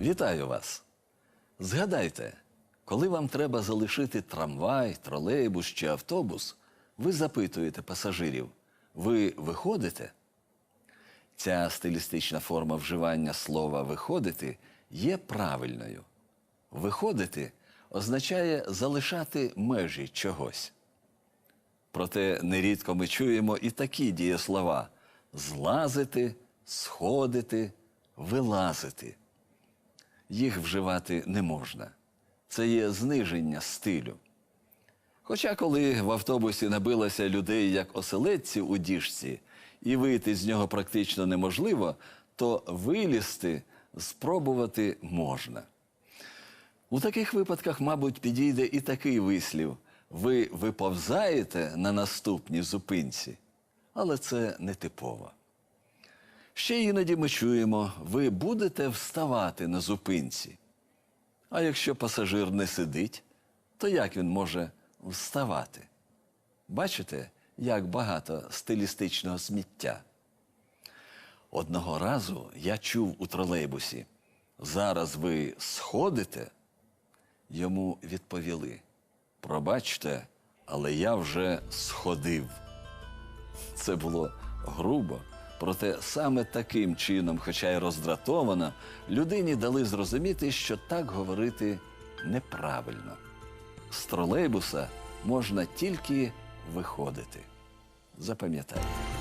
Вітаю вас! Згадайте, коли вам треба залишити трамвай, тролейбус чи автобус, ви запитуєте пасажирів, ви виходите? Ця стилістична форма вживання слова виходити є правильною. Виходити означає залишати межі чогось. Проте нерідко ми чуємо і такі дієслова злазити, сходити, вилазити. Їх вживати не можна. Це є зниження стилю. Хоча, коли в автобусі набилося людей як оселедці у діжці, і вийти з нього практично неможливо, то вилізти спробувати можна. У таких випадках, мабуть, підійде і такий вислів: ви виповзаєте на наступній зупинці, але це не типово. Ще іноді ми чуємо, ви будете вставати на зупинці. А якщо пасажир не сидить, то як він може вставати? Бачите, як багато стилістичного сміття. Одного разу я чув у тролейбусі, зараз ви сходите? Йому відповіли: Пробачте, але я вже сходив. Це було грубо, проте саме таким чином, хоча й роздратовано, людині дали зрозуміти, що так говорити неправильно. З тролейбуса можна тільки виходити. Запам'ятайте.